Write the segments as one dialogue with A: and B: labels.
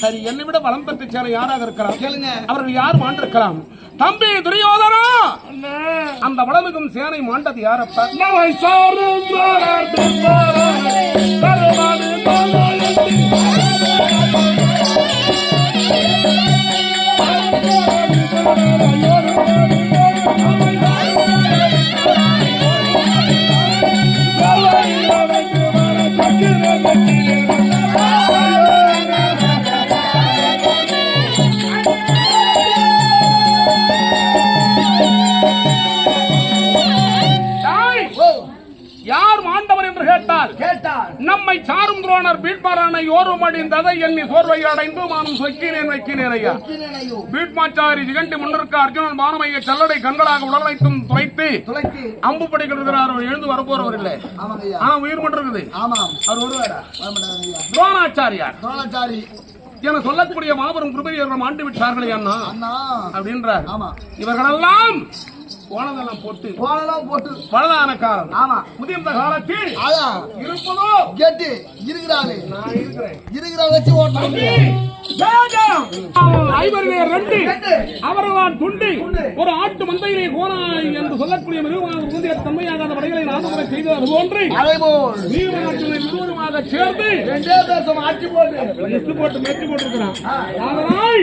A: சரி என்னை விட பலம் பெற்ற சேனை யாராக இருக்கிறார்? அவர்கள் யார் மாண்டிருக்கலாம்? தம்பி துரியோதனா! அந்த வளமிகும் சேனை மாண்டது யாரப்பா? துரோணர் பீட்மாரான யோரும் அடிந்ததை எண்ணி சோர்வை அடைந்து மானும் சொக்கினேன் வைக்கினேன் ஐயா. பீட்மாச்சாரி ஜிகண்டி முன்னிருக்க அர்ஜுனன் மானமைய செல்லடை கண்களாக உடலைத்தும் துளைத்து அம்பு படிக்கிறார் அவர் எழுந்து வரப்போறவர் இல்லை ஆனா உயிர் மட்டும் இருக்குது அவர் ஒருவரா துரோணாச்சாரியார்.
B: துரோணாச்சாரி.
A: என சொல்லக்கூடிய மாபெரும் குருபரியர்கள் ஆண்டு விட்டார்களே அண்ணா. அப்படின்றார். இவர்களெல்லாம் போனதெல்லாம் போட்டு
B: போனெல்லாம் போட்டு
A: பலதான காலம்.
B: ஆமா.
A: முதிர்ந்த காலத்தில்
B: அதான்
A: இருப்பதோ?
B: கேட்டு இருக்கிறாரு
A: நான் இருக்கிறேன்.
B: இருக்கிற வச்சு ஓட்டணும்.
A: அவர்களால் துண்டி. ஒரு ஆட்டு மந்தையிலே கோனா என்று சொல்லக்கூடிய முந்தைய தன்மையாகாத படைகளை நாடுமுறை செய்து அது போன்று
B: அதே போல்
A: நீர்மநாட்டினை முழுவதுமாக சேர்ந்து
B: தேசம் ஆட்சி போட்டு.
A: போட்டு மேற்று போட்டிருக்கிறான். அதனால்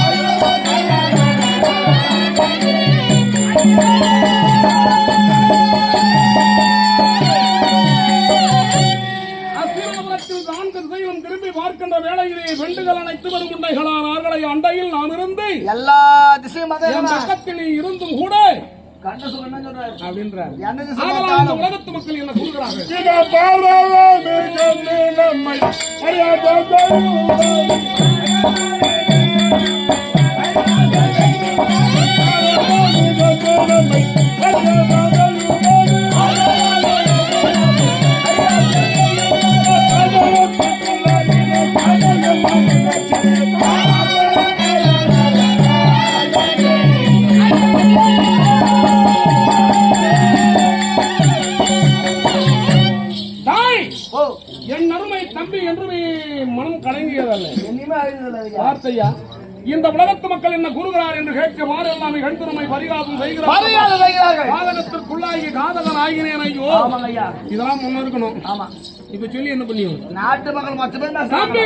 B: எல்லா திசையும்
A: என் பக்கத்தில் இருந்தும் கூட அப்படின்றார்.
B: பார்த்தாலும்.
A: உலகத்து மக்கள் என்ன சொல்கிறார்கள் என் அருமை தம்பி என்றுமே மனம் கலங்கியதல்ல. வார்த்தையா? இந்த உலகத்து மக்கள் என்ன கூறுகிறார் என்று கேட்க எல்லாமே கண் திறமை பரிகாசம்
B: செய்கிறார்கள்.
A: காதகத்திற்குள்ளாகி காதகன் ஆகினேன் ஐயோ. இதெல்லாம் முன்ன இருக்கணும்.
B: ஆமா.
A: இப்ப சொல்லி என்ன பண்ணியும்
B: நாட்டு மக்கள் மட்டுமே
A: தம்பி பாடி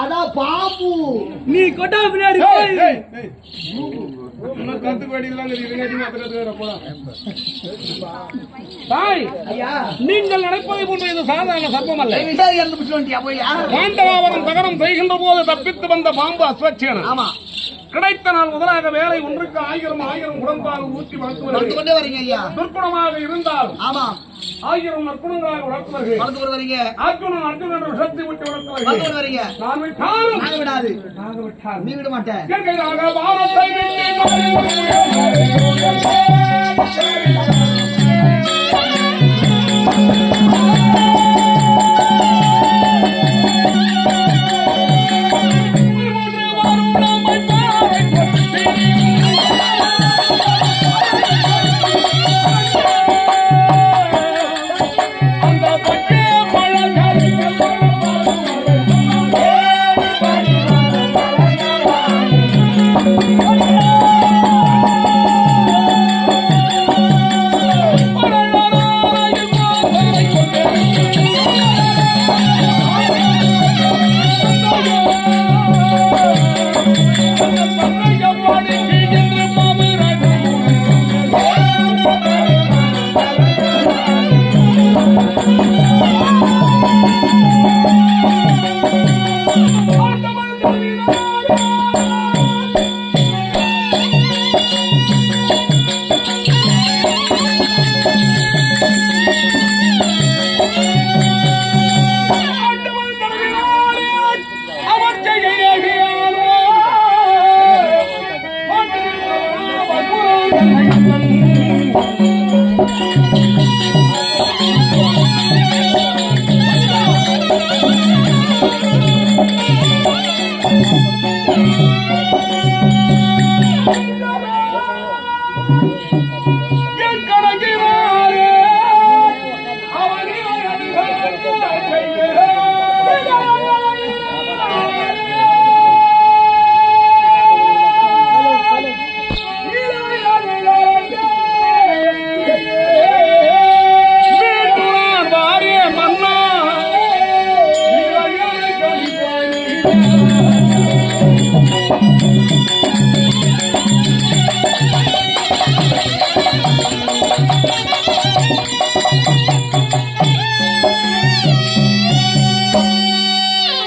B: அதான் பாம்பு
C: நீ கொட்டா பின்னாடி
A: நீங்கள் நினைப்பதை போன்ற இது சாதாரண சர்ப்பம் அல்ல. பாண்டவாவரம் தகனம் செய்கின்ற போது தப்பித்து வந்த பாம்பு அஸ்வட்சேன
B: ஆமா.
A: கிடைத்த நாள் முதலாக வேலை ஒன்றுக்கு ஆயிரம் ஆயிரம் உடன்பாக ஊற்றி
B: வளர்த்து
A: துர்க்குணமாக இருந்தால்
B: ஆமா.
A: ஆயிரம் நற்குணங்களாக வளர்த்துவார்கள்
B: வளர்த்து கொண்டு வரீங்க.
A: அர்ஜுனன் அர்ஜுனன் விஷத்தை விட்டு
B: வளர்த்து வரீங்க.
A: நான் விட்டாலும்
B: நாங்க விடாது.
A: நாக விட்டால்
B: நீ விட மாட்டேன்.
A: எங்கையாக பாரத்தை விட்டு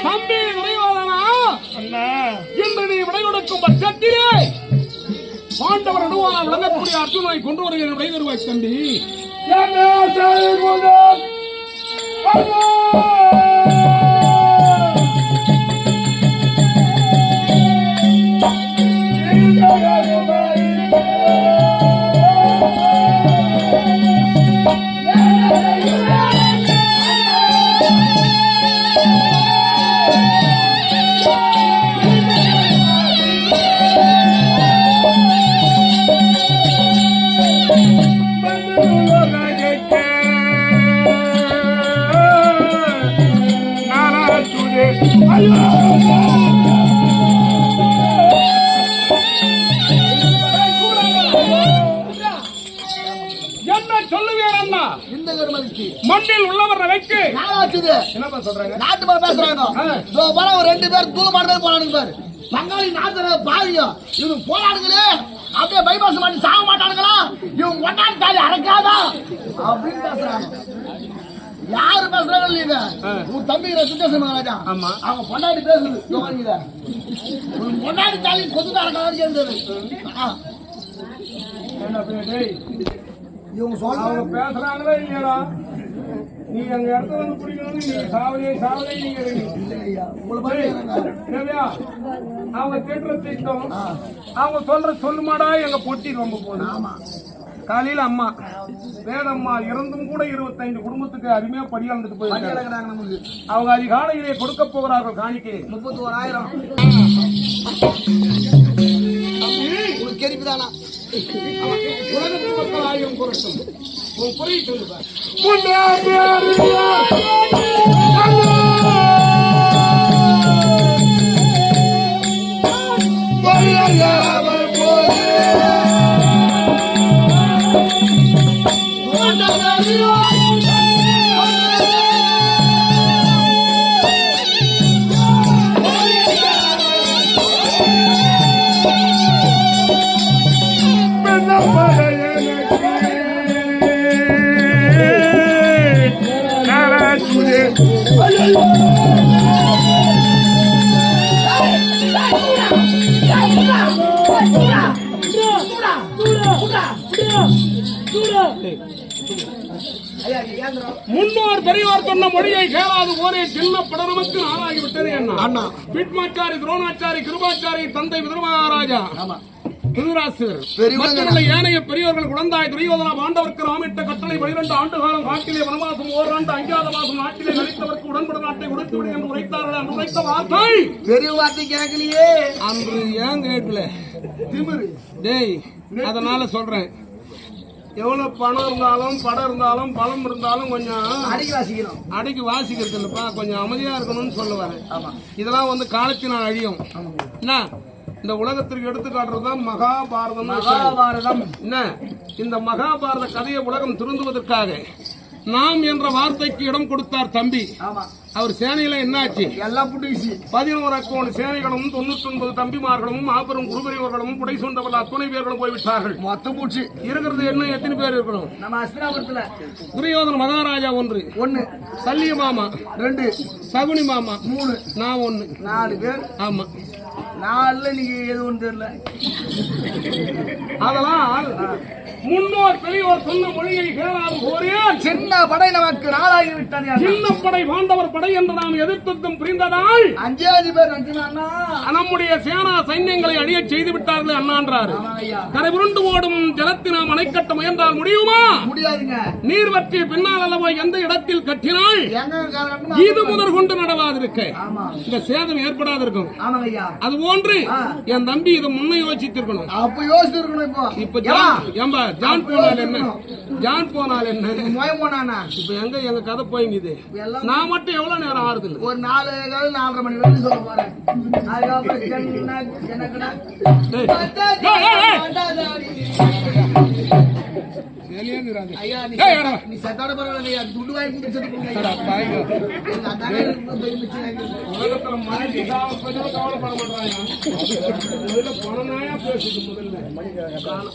A: தம்பி விரைவாதனா இன்று நீ விடை கொடுக்கும் பட்சத்திலே பாண்டவர் நடுவான விளங்கக்கூடிய அர்ஜுனனை கொண்டு வருகிற விடை தருவாய் தம்பி மண்ணில் உள்ளவர்
B: நாளாச்சுது.
A: என்னப்பா சொல்றாங்க?
B: நாட்டு மேல பேசுறாங்க. ஒரு ரெண்டு பேர் தூள் மாட்டு போறானுங்க பாரு. பங்காளி நாட்டு இவங்க போராடுங்களே அப்படியே பைபாஸ் மாட்டி சாக மாட்டானுங்களா? இவங்க ஒன்னான் தாலி அடக்காதா அப்படின்னு பேசுறாங்க. யாரு பேசுறாங்க நீங்க. உன் தம்பி சுத்தேசன் மகாராஜா.
A: ஆமா.
B: அவங்க பொண்டாடி பேசுது யோகாங்க உன் பொண்டாடி தாலி கொத்து அடக்காதான் சேர்ந்தது? இவங்க
A: அவங்க
B: சொல்றாங்க
A: பேசுறாங்களா இல்லையாடா. நீ அங்க இடத்துல வந்து பிடிக்கணும் நீங்க சாவலே சாவலே நீங்க.
B: இல்லையா?
A: அவங்க திட்டுற திட்டம். அவங்க சொல்ற சொல்லுமாடா எங்க பொட்டி ரொம்ப போகுது.
B: ஆமா.
A: காலையில அம்மா வேதம்மா இறந்தும் கூட இருபத்தைந்து குடும்பத்துக்கு அருமையா படியாந்துட்டு
B: வண்டி
A: போயிருக்காங்க அவங்க அதிகாலையிலே கொடுக்க போகிறார்கள் காணிக்கை
B: முப்பத்தி ஓராயிரம் உங்களுக்கு கெரிப்பு தானா
A: உலகத்து மக்கள் ஆயிரம் குரட்டும் உன் குறை சொல்லுவார்
B: போய்
A: மொழியை கேளாது ஒரே சின்ன படனமக்கு ஆளாகிவிட்டது என்ன
B: அண்ணா.
A: பிட்மாச்சாரி துரோணாச்சாரி கிருபாச்சாரி தந்தை. மற்றவர்களை ஏனைய பெரியவர்கள் குழந்தாய் துரியோதனா பாண்டவர்க்கு ராமிட்ட கட்டளை பனிரெண்டு ஆண்டு காலம் காட்டிலே வனவாசம் ஓராண்டு அஞ்சாத மாசம் நாட்டிலே நடித்தவர்க்கு உடன்பட நாட்டை கொடுத்து விடு என்று உரைத்தார்கள் அன்று உரைத்த வார்த்தை.
B: பெரிய வார்த்தை கேட்கலையே.
A: அன்று ஏன் கேட்கல?
B: திமிரு.
A: டேய் அதனால சொல்றேன். எவ்வளவு பணம் இருந்தாலும் படம் இருந்தாலும் பலம் இருந்தாலும் கொஞ்சம்
B: அடிக்க வாசிக்கிறோம்
A: அடக்கி வாசிக்கிறது இல்லப்பா. கொஞ்சம் அமைதியா இருக்கணும்னு சொல்ல வரேன்
B: ஆமா.
A: இதெல்லாம் வந்து காலத்தினால் அழியும். என்ன? இந்த உலகத்திற்கு எடுத்து காட்டுறதுதான் மகாபாரதம்
B: மகாபாரதம்.
A: என்ன? இந்த மகாபாரத கதையை உலகம் திருந்துவதற்காக நாம் என்ற வார்த்தைக்கு இடம் கொடுத்தார் தம்பி.
B: ஆமா.
A: அவர் சேனையில என்னாச்சு?
B: எல்லாம் புட்டுச்சு
A: பதினோரு அக்கோண சேனைகளும் தொண்ணூத்தி ஒன்பது தம்பிமார்களும் மாபெரும் குருபெரியவர்களும் புடை சொந்தவர்கள் அத்துணை பேர்களும் போய்விட்டார்கள்.
B: மொத்த பூச்சி.
A: இருக்கிறது என்ன? எத்தனை பேர் இருக்கணும்?
B: நம்ம அஸ்தினாபுரத்துல.
A: துரியோதன மகாராஜா ஒன்று
B: ஒண்ணு.
A: சல்லிய மாமா
B: ரெண்டு.
A: சகுனி மாமா
B: மூணு.
A: நான் ஒண்ணு.
B: நாலு பேர்.
A: ஆமா.
B: நாலுல நீங்க எதுவும் தெரியல.
A: அதனால் முன்னோர் பெரியோர் சொன்ன மொழியை கேளாது கோரேன்
B: சின்ன படை நமக்கு நாளாகி விட்டான் அண்ணா.
A: சின்ன படை பாண்டவர் படை என்று நாம் எதிர்த்ததும் புரிந்ததால்
B: அஞ்சாவது பேர் அஞ்சுனா
A: நம்முடைய சேனா சைன்யங்களை அழியச் செய்து விட்டார்கள் அண்ணான்றாரு கரை புரண்டு ஓடும் ஜலத்தை நாம் அணை கட்ட முயன்றால் முடியுமா?
B: முடியாதுங்க.
A: நீர் வற்றி பின்னால் அல்லவா எந்த இடத்தில் கட்டினால்? இது முதற் கொண்டு நடவாதிருக்க. இந்த சேதம் ஏற்படாதிருக்கும். அது போன்று. என் தம்பி இதை முன்ன யோசித்திருக்கணும்
B: அப்ப யோசிச்சு இருக்கணும் இப்போ
A: ஏம்பா ஜான் போனால் என்ன? ஜான் போனால் என்ன?
B: போனானா
A: இப்ப எங்க எங்க கதை போய்ங்குது நான் மட்டும் எவ்வளவு நேரம் ஆறுது
B: ஒரு நாலு கால் நாலரை மணி வரைக்கும் சொல்ல போறேன். அதுக்கப்புறம் நீ செத்தாட பரவாயில்ல ஐயா துண்டு வாங்கி கொடுத்து செத்து.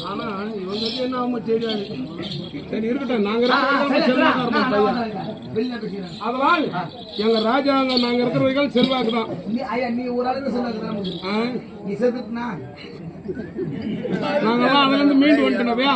A: ஆனா- இவங்களுக்கு என்ன ஆகுமோ தெரியாது. சரி இருக்கட்டும் நாங்க இருக்கிற செல்வாக்கு. அதனால் எங்க ராஜாங்க நாங்க இருக்கிறவர்கள் செல்வாக்கு தான்
B: நீ ஐயா நீ ஒரு ஆளுக்கு சொல்லாத
A: ஆ?
B: நீ செத்துட்டுனா
A: நாங்கெல்லாம் அதுல இருந்து மீண்டு வந்துட்டோம்யா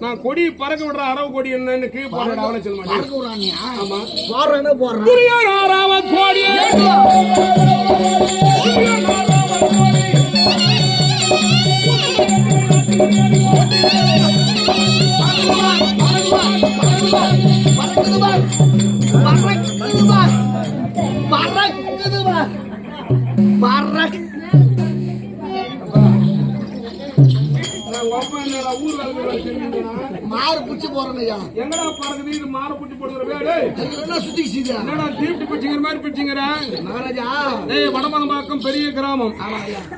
A: நான் கொடி பறக்க விடுற அரவ கொடி என்னன்னு கீழ் போடுற அவனை சொல்ல மாட்டேன். ஆமா.
B: போடுறேன்
A: கொடி
B: மாறு பிடிச்சி போறேன் ஐயா
A: எங்கடா பறக்குது இது மாற புட்டி போடுற
B: என்ன சுத்தி சீதா
A: என்னடா தீப்தி பிடிச்சிங்கிற மாதிரி பிடிச்சிங்கிற
B: மகாராஜா.
A: ஏய் வடமனம்பாக்கம் பெரிய கிராமம்.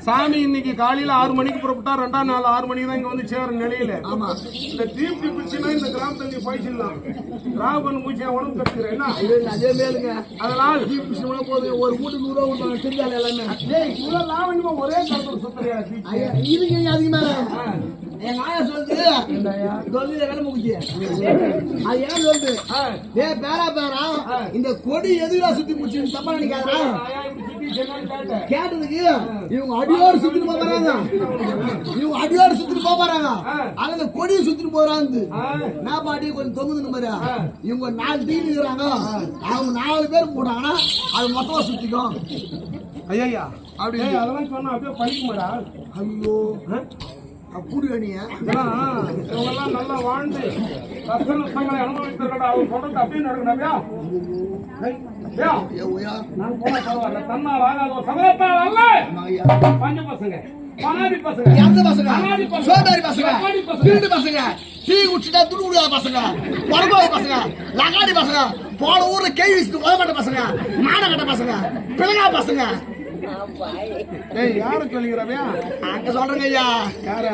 A: சாமி இன்னைக்கு காலையில ஆறு மணிக்கு புறப்பட்டா ரெண்டாம் நாள் ஆறு மணிக்கு தான் இங்க வந்து சேர நிலையில.
B: ஆமா.
A: இந்த தீப்தி பிடிச்சுனா இந்த கிராமத்துல நீ போயிடலாம். ராவன் மூச்சியா உடம்பு கட்டுக்கிறேன் என்ன?
B: அதே மேலுங்க.
A: அதனால்
B: கிருஷ்ணனா போகுது ஒரு மூட்டு நூறு ரூபா தெரியாது எல்லாமே.
A: ஏய் இவ்வளவு லாவணிமா ஒரே கருத்து சுத்தறியா
B: ஐயா இதுங்க அதிகமா எங்க ஆயா சொல்லுது சொல்லி வேலை முக்கிய அது ஏன் சொல்லுது டே பேரா பேரா இந்த கொடி எதுடா சுத்தி முடிச்சு தப்பா நினைக்காதா கேட்டதுக்கு இவங்க அடியோடு சுத்திட்டு போறாங்க. இவங்க அடியோடு சுத்திட்டு போறாங்க.
A: ஆ.
B: அங்க இந்த கொடியை சுத்திட்டு போறாங்க. நான் பாட்டி கொஞ்சம் தொங்குதுன்னு பாரு
A: ஆ.
B: இவங்க நாலு டீ இருக்கிறாங்க. அவங்க நாலு பேர் போட்டாங்கன்னா அது மொத்தமா சுத்திக்கும்.
A: ஐயா
B: அப்படி
A: அதெல்லாம் சொன்னா அப்படியே படிக்குமாடா
B: ஐயோ? அப்படி
A: இவங்கெல்லாம் நல்லா வாழ்ந்து கஷ்ட நஷ்டங்களை அனுபவித்திருக்கடா அவர் சொல்றது அப்படியே நடக்கணும்யா நான் போன பரவாயில்ல. தன்னால் ஆகாத ஒரு சமயத்தால் அல்ல.
B: ஐயா
A: பஞ்ச பசங்க பனாதி பசங்க
B: எந்த பசங்க?
A: அனாதை பசங்க.
B: சோதாரி பசங்க
A: லகாடி பசங்க.
B: டீ குடிச்சிட்டா பசங்க பரபாய் பசங்க லகாடி பசங்க போன ஊர்ல கேள்வி உதமாட்ட பசங்க மானகட்ட பசங்க பிளங்கா பசங்க
A: ஏய் யாரு சொல்லிக்கிறவையா
B: அங்க சொல்றேங்க ஐயா
A: யாரு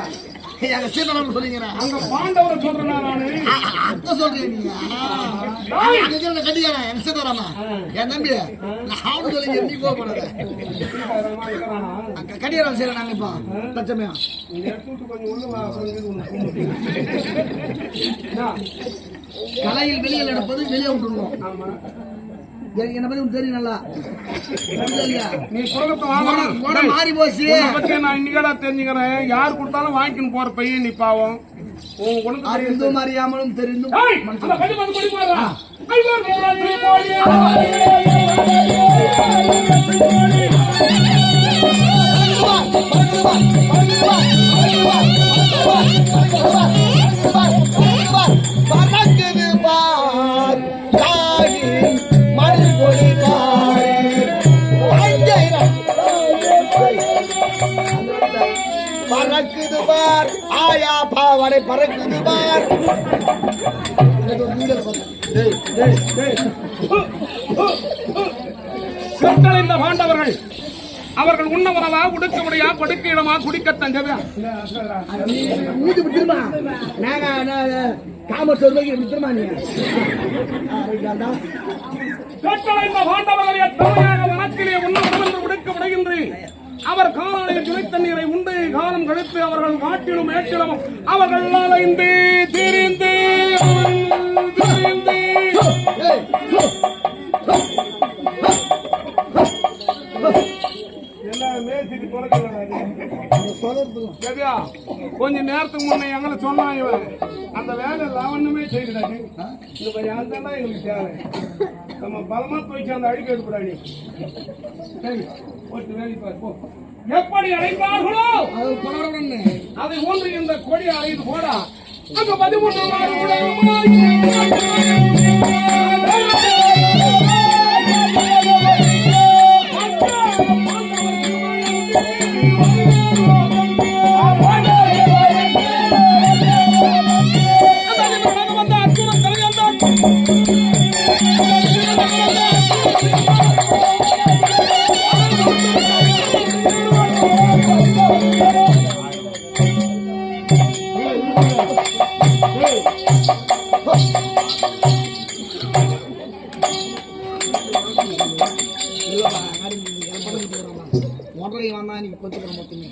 B: எங்க சீதனம் சொல்லிக்கிறேன்
A: அங்க பாண்டவரை சொல்றேன் நானு
B: அங்க சொல்றீங்க நீங்க அங்க இருக்கிற கட்டிக்காரன் சீதாராமா என் தம்பி நான் சொல்லிங்க நீ கோபப்படாத அங்க கட்டிக்காரன் செய்யறேன் நாங்க இப்போ.
A: என்ன?
B: கலையில் வெளியில் எடுப்பது வெளியே. எனக்கு என்ன பத்தி தெரியும் நல்லா. மாறி போச்சு.
A: நான் இன்னைக்கடா தெரிஞ்சுக்கிறேன். யார் கொடுத்தாலும் வாங்கிக்கணும் போற பையன் நீ பாவம்.
B: அறிந்தும் அறியாமலும் தெரிந்தும்
A: ஏய்,
B: பாவடை பறக்குது பார்
A: பாண்டவர்கள். அவர்கள் உண்ண உணவா உடுக்க முடியா கொடுக்க இடமா குடிக்க தஞ்சவா.
B: ஊதி விட்டுருமா? காமர்ஸ் ஒரு ரூபாய்க்கு விட்டுருமா
A: பாண்டவர்கள் எத்தனையாக வனத்திலே உண்ண உணர்ந்து உடுக்க விடுகின்றேன். அவர் காலையில் துணை தண்ணீரை உண்டு காலம் கழித்து அவர்கள் காட்டிலும் மேட்டிலும் அவர்கள் அலைந்து திரிந்து திரிந்து கொஞ்ச நேரத்துக்கு முன்ன எங்களை சொன்னான் இவன். அந்த வேலை லவண்ணமே செய்கிறாரு இந்த யாருந்தாண்டா எங்களுக்கு தேவை. நம்ம பலமா போயிட்டு அந்த அழிக்க எடுக்கூடாது சரி போட்டு வேலை பாரு போ. எப்படி
B: பணம்
A: அதை ஒன்று இந்த கொடி அழைத்து போடா. அங்க பதிமூன்று
B: நீங்க கொஞ்சம் மொத்தமே.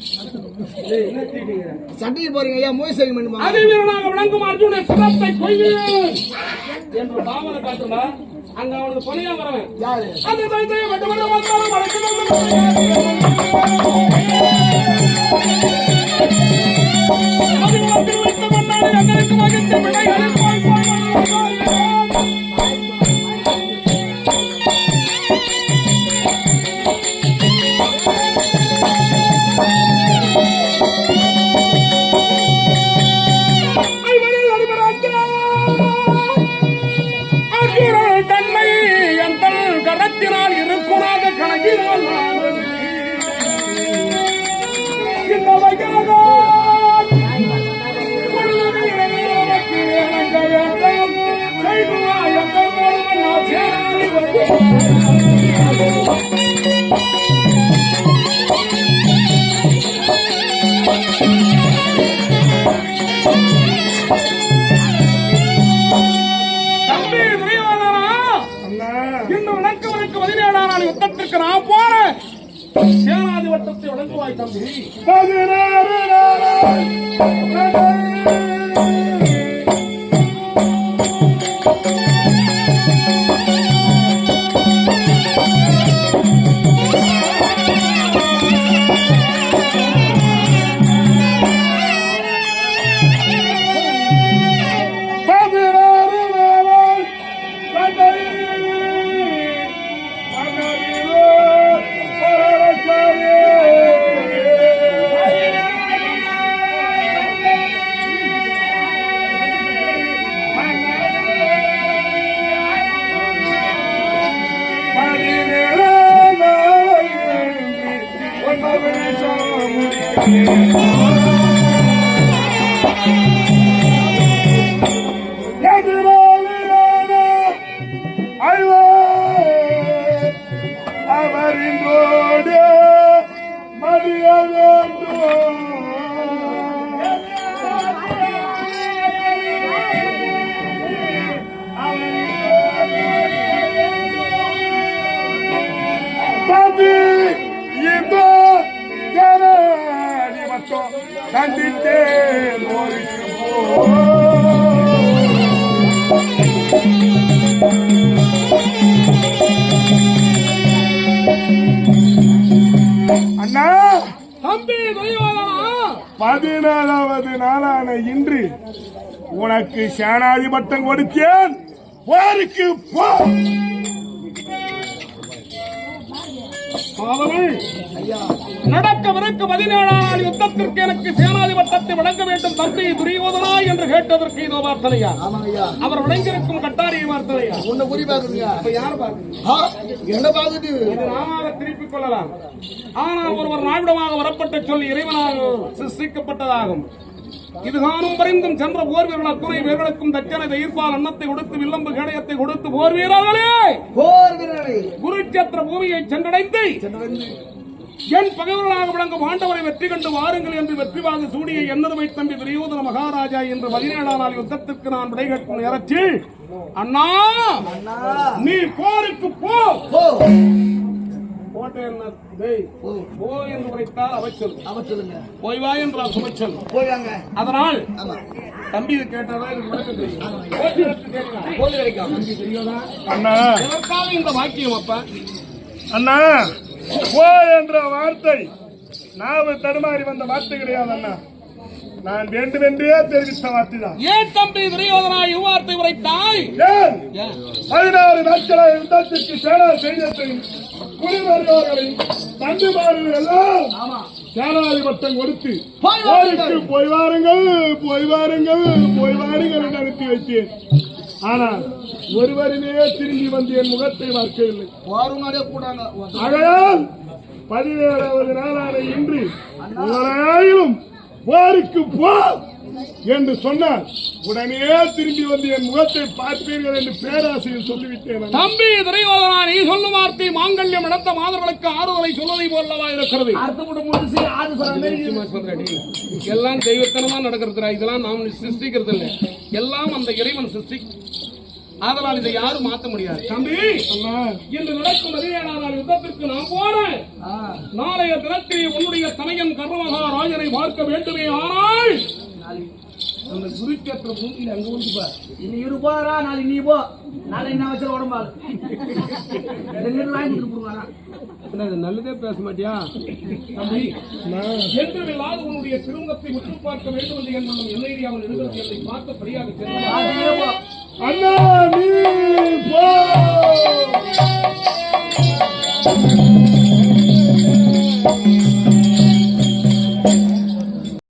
B: சண்டைக்கு போறீங்க ஐயா மோய் சரி பண்ணுமா
A: அதிவீரனாக விளங்கும் அர்ஜுன சிரத்தை கொய்கிறேன். என்று பாவனை காட்டுடா அங்க அவனுக்கு துணையா வரவன்
B: யாரு?
A: அந்த தைத்தை வட்ட வட்ட வந்தாலும் வளைச்சு அது உலகில் வைத்த மண்ணாடு எங்களுக்கு வகித்த விடைகளை போய்
C: போருக்கு போ அண்ணா
A: தம்பி
C: பதினாலாவது நாளான இன்று உனக்கு சேனாதி பட்டம் கொடுத்தேன். போருக்கு போ!
A: மாதவன் நடக்கவிருக்க பதினேழாம் யுத்தத்திற்கு எனக்கு சேனாதிபட்டத்தை வழங்க வேண்டும் தம்பி துரியோதனா என்று கேட்டதற்கு இதோ
B: ஐயா
A: அவர் வழங்கியிருக்கும் கட்டாரிய வார்த்தனையா
B: உன்னை குறி
A: யார்
B: ஆ, என்ன பாக்குது
A: இது நாமாக திருப்பிக் கொள்ளலாம். ஆனால் ஒருவர் நாவிடமாக வரப்பட்ட சொல் இறைவனால் சிருஷ்டிக்கப்பட்டதாகும். இதுகானும் பரிந்தும் சென்ற போர் வீரர்கள் அத்துணை வீரர்களுக்கும் தச்சனை தயிர்பால் அன்னத்தை கொடுத்து வில்லம்பு கேடயத்தை கொடுத்து போர் வீரர்களே!
B: போர் வீரரை
A: குருச்சேத்திர பூமியை சென்றடைந்து. என் பகைவர்களாக விளங்கும் ஆண்டவரை வெற்றி கண்டு வாருங்கள் என்று வெற்றி வாங்க சூடியை என்னதுமை தம்பி துரியோதன மகாராஜா என்று பதினேழாம் நாள் யுத்தத்திற்கு நான் விடைகட்டும் நேரத்தில் அண்ணா
B: அண்ணா
A: நீ போருக்கு போ. அதனால் தம்பி கேட்டதா இந்த வாக்கியம் அப்பா
C: அண்ணா. போ என்ற வார்த்தை. நாவு தடுமாறி வந்த வார்த்தை கிடையாது அண்ணா. நான் வேண்டுமென்றே தெரிவித்த வார்த்தை தான்.
A: ஏன் தம்பி துரியோதனா இவ்வார்த்தை உரைத்தாய்?
C: பதினாறு நாட்களாக யுத்தத்திற்கு சேனா செய்தத்தை குடிமருந்தவர்களை தண்டுமாறுகள் எல்லாம் சேனாதிபத்தம் கொடுத்து.
B: போய் வாருங்கள்
C: போய் வாருங்கள் போய் வாருங்கள் என்று அனுப்பி வைத்தேன். ஆனால் ஒருவருமே திரும்பி வந்து என் முகத்தை பார்க்கவில்லை. ஆகையால் பதினேழாவது நாளான இன்று போருக்கு போ. என்று சொன்னார் உடனே திரும்பி வந்து என் முகத்தை பார்ப்பீர்கள் என்று பேராசிரியர் சொல்லிவிட்டேன்.
A: தம்பி துரியோதனா நீ சொல்லும் வார்த்தை மாங்கல்யம் நடந்த மாதர்களுக்கு ஆறுதலை சொல்வதை போலவா இருக்கிறது. எல்லாம் தெய்வத்தனமா நடக்கிறதுடா இதெல்லாம் நாம் சிருஷ்டிக்கிறது இல்லை எல்லாம் அந்த இறைவன் சிருஷ்டி. அதனால் இதை யாரும் மாத்த முடியாது. தம்பி
C: அண்ணா.
A: இன்று நடக்கும் நாள் யுத்தத்திற்கு நான் போறேன். நாளைய தினத்தில் உன்னுடைய தமையன் கர்மமகா ராஜனை பார்க்க வேண்டுமே ஆனால் அந்த குருக்கேத்திர பூமியில் அங்கு வந்து பார்
B: இன்னைக்கு இரு போறா நாளைக்கு நீ போ. நாளைக்கு நான் வச்சு உடம்பாள் ரெண்டு வாங்கி கொடுப்பாரா
A: என்ன நல்லதே பேச மாட்டியா? என்றுமில்லாத உன்னுடைய திருமுகத்தை உற்று பார்க்க வேண்டும் என்று என் மனம் என்ன அவன் எழுதுவது என்னை பார்த்தபடியாக சென்றார்
B: போ
C: அண்ணா நீ போ.